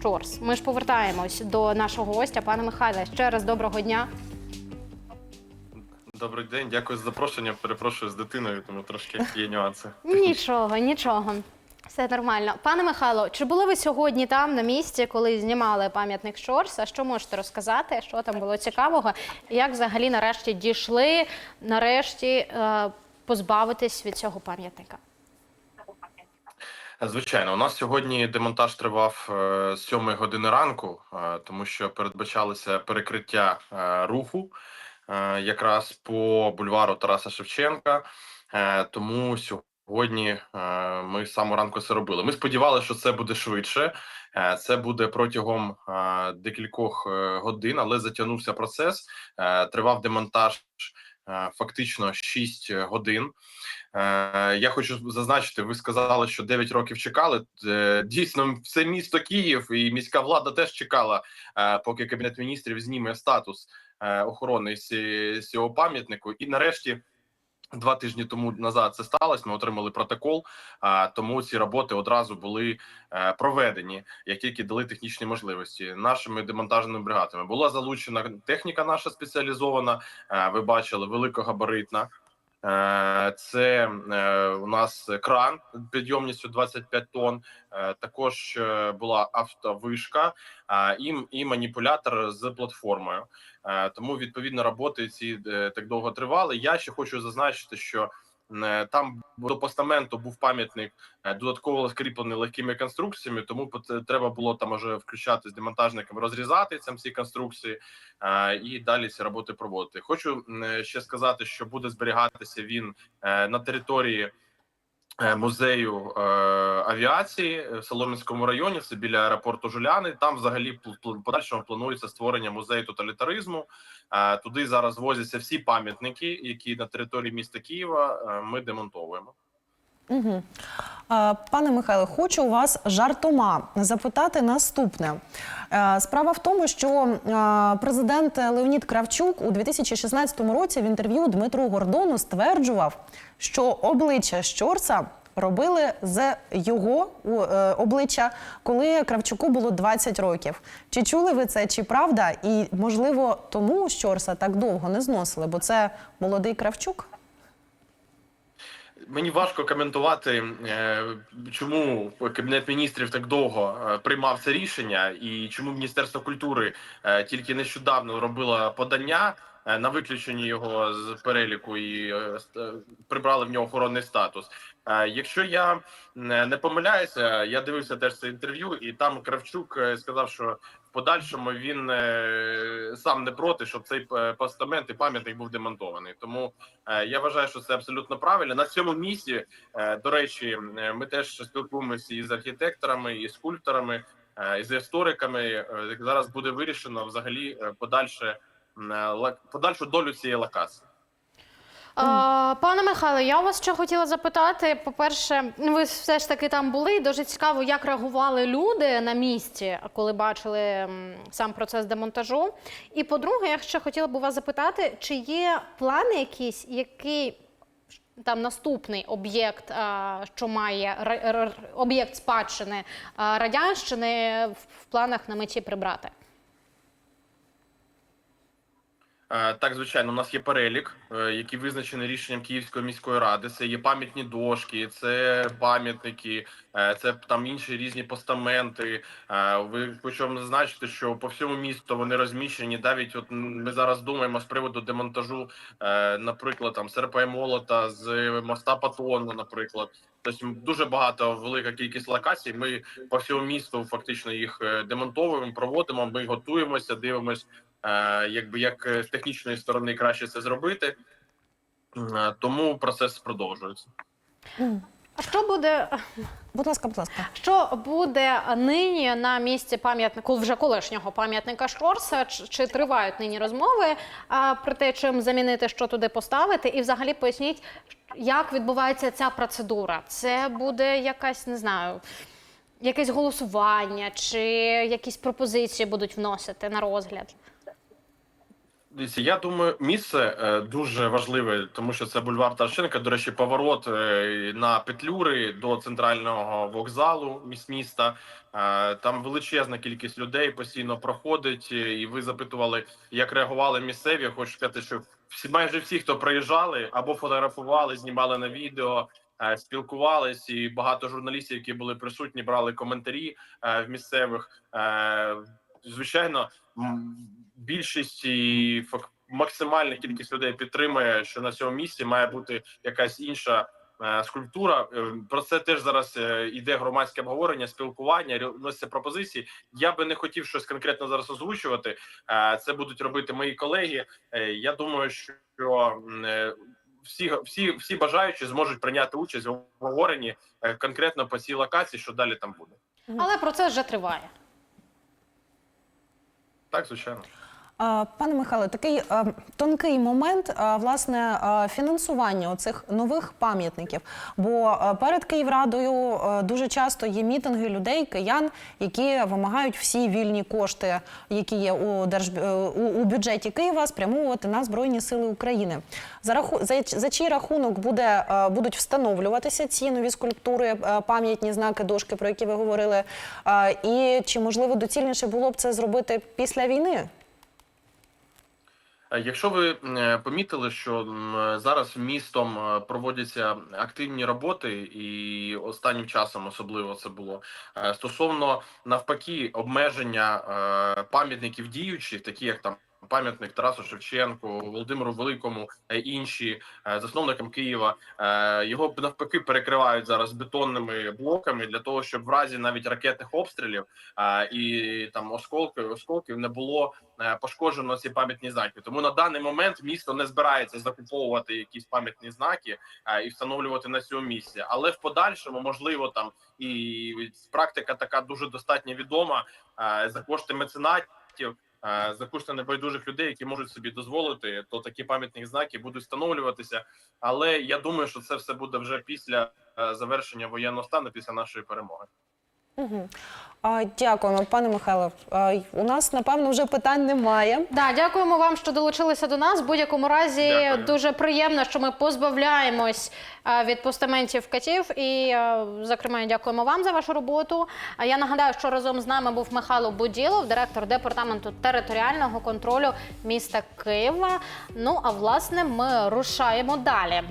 Щорс. Ми ж повертаємось до нашого гостя, пане Михайле. Ще раз доброго дня. Добрий день, дякую за запрошення. Перепрошую з дитиною, тому трошки є нюанси. Нічого, нічого. Все нормально. Пане Михайло, чи були ви сьогодні там на місці, коли знімали пам'ятник Щорса? Що можете розказати? Що там було цікавого? І як взагалі нарешті дійшли, нарешті е, позбавитись від цього пам'ятника? Звичайно, у нас сьогодні демонтаж тривав е, з 7 години ранку, е, тому що передбачалося перекриття е, руху якраз по бульвару Тараса Шевченка. Тому сьогодні ми самого ранку це робили. Ми сподівалися, що це буде швидше. Це буде протягом декількох годин, але затягнувся процес. Тривав демонтаж фактично 6 годин. Е, Я хочу зазначити, ви сказали, що 9 років чекали. Е, Дійсно, все місто Київ і міська влада теж чекала, е, поки кабінет міністрів зніме статус охорони цього пам'ятнику. І нарешті. Два тижні тому назад це сталося. Ми отримали протокол, тому ці роботи одразу були проведені, як тільки дали технічні можливості нашими демонтажними бригадами. Була залучена техніка наша спеціалізована. ви бачили великогабаритна. Е, Це е, у нас кран підйомністю 25 тонн. е, Також була автовишка і, і маніпулятор з платформою. Тому відповідно роботи ці так довго тривали. Я ще хочу зазначити, що там до постаменту був пам'ятник е, додатково скріплений легкими конструкціями. Тому треба було там уже включати з демонтажником, розрізати там ці конструкції е, і далі ці роботи проводити. Хочу ще сказати, що буде зберігатися він е, на території. Е, Музею е, авіації в Солом'янському районі, це біля аеропорту Жуляни. Там взагалі подальшому планується створення музею тоталітаризму. Е, туди зараз возяться всі пам'ятники, які на території міста Києва е, ми демонтовуємо. Угу. Пане Михайле, хочу вас жартома запитати наступне. Е, Справа в тому, що е, президент Леонід Кравчук у 2016 році в інтерв'ю Дмитру Гордону стверджував, що обличчя Щорса робили з його е, обличчя, коли Кравчуку було 20 років. Чи чули ви це, чи правда? І можливо, тому Щорса так довго не зносили, бо це молодий Кравчук? Мені важко коментувати, е, чому кабінет міністрів так довго е, приймав це рішення, і чому Міністерство культури е, тільки нещодавно робило подання на виключення його з переліку і прибрали в нього охоронний статус. Якщо я не помиляюся, я дивився теж це інтерв'ю, і там Кравчук сказав, що подальшому він е, сам не проти, щоб цей е, постамент і пам'ятник був демонтований. Тому Е, Я вважаю, що це абсолютно правильно. На цьому місці, до речі, ми теж спілкуємося і з архітекторами, і скульпторами, і з істориками. Зараз буде вирішено взагалі подальше подальшу долю цієї локації. Пане Михайло, я у вас ще хотіла запитати. По-перше, ну, ви все ж таки там були. Дуже цікаво, як реагували люди на місці, коли бачили сам процес демонтажу. І по-друге, я ще хотіла б у вас запитати, чи є плани якісь, який там наступний об'єкт, що має об'єкт спадщини радянщини в планах на меті прибрати? Е, Так, звичайно, у нас є перелік, е, який визначений рішенням Київської міської ради. Це є пам'ятні дошки, це пам'ятники, е, це там інші різні постаменти. Е, Ви хочемо зазначити, що по всьому місту вони розміщені. Навіть от ми зараз думаємо з приводу демонтажу, е, наприклад, там серпа і молота з моста Патона, наприклад. Тобто дуже багато велика кількість локацій. Ми по всьому місту фактично їх е, демонтовуємо, проводимо. Ми готуємося, дивимося е, якби як е, з технічної сторони краще це зробити. Тому процес продовжується. А що буде Будь ласка, будь ласка. Що буде нині на місці пам'ятнику вже колишнього пам'ятника Шорса? Чи, чи тривають нині розмови а, про те, чим замінити, що туди поставити? І взагалі поясніть, як відбувається ця процедура? Це буде якась, не знаю, якесь голосування, чи якісь пропозиції будуть вносити на розгляд? Дивіться, я думаю, місце е, дуже важливе, тому що це бульвар Таршенка. До речі, поворот е, на Петлюри до центрального вокзалу міс- міста. Е, там величезна кількість людей постійно проходить. І ви запитували, як реагували місцеві. Хочу сказати, що всі майже всі, хто приїжджали або фотографували, знімали на відео. Спілкувались і багато журналістів, які були присутні, брали коментарі е, в місцевих. Е, Звичайно, більшість і максимальна кількість людей підтримує, що на цьому місці має бути якась інша е, скульптура. Е, Про це теж зараз е, йде громадське обговорення, спілкування, вносяться пропозиції. Я би не хотів щось конкретно зараз озвучувати. Це будуть робити мої колеги. Я думаю, що всі, всі, всі бажаючі зможуть прийняти участь в обговоренні конкретно по цій локації, що далі там буде. Але процес вже триває. Так, звичайно. Пане Михайле, такий е, тонкий момент е, власне е, фінансування оцих нових пам'ятників. Бо перед Київрадою дуже часто є мітинги людей, киян, які вимагають всі вільні кошти, які є у держ... е, у, бюджеті Києва, спрямовувати на збройні сили України. За раху... за, за чий рахунок буде будуть встановлюватися ці нові скульптури, пам'ятні знаки, дошки, про які ви говорили. І чи можливо доцільніше було б це зробити після війни? Е, Якщо ви е, помітили, що зараз містом е, проводяться активні роботи, і останнім часом особливо це було стосовно навпаки обмеження пам'ятників діючих, такі як там. Пам'ятник Тарасу Шевченку, Володимиру Великому, е, інші е, засновникам Києва е, його навпаки перекривають зараз бетонними блоками для того, щоб в разі навіть ракетних обстрілів і там осколків осколків не було пошкоджено ці пам'ятні знаки. Тому на даний момент місто не збирається закуповувати якісь пам'ятні знаки і встановлювати на цьому місці. Але в подальшому, можливо, там і практика така дуже достатньо відома за кошти меценатів. Е, За кошти небайдужих людей, які можуть собі дозволити, то такі пам'ятні знаки будуть встановлюватися. Але я думаю, що це все буде вже після е, завершення воєнного стану, після нашої перемоги. Угу. А, дякуємо, пане Михайло. А, у нас напевно вже питань немає. Да, дякуємо вам, що долучилися до нас. В будь-якому разі Дякую. дуже приємно, що ми позбавляємось е, від постаментів катів. І, е, зокрема, дякуємо вам за вашу роботу. А я нагадаю, що разом з нами був Михайло Буділов, директор департаменту територіального контролю міста Києва. Ну а власне, ми рушаємо далі.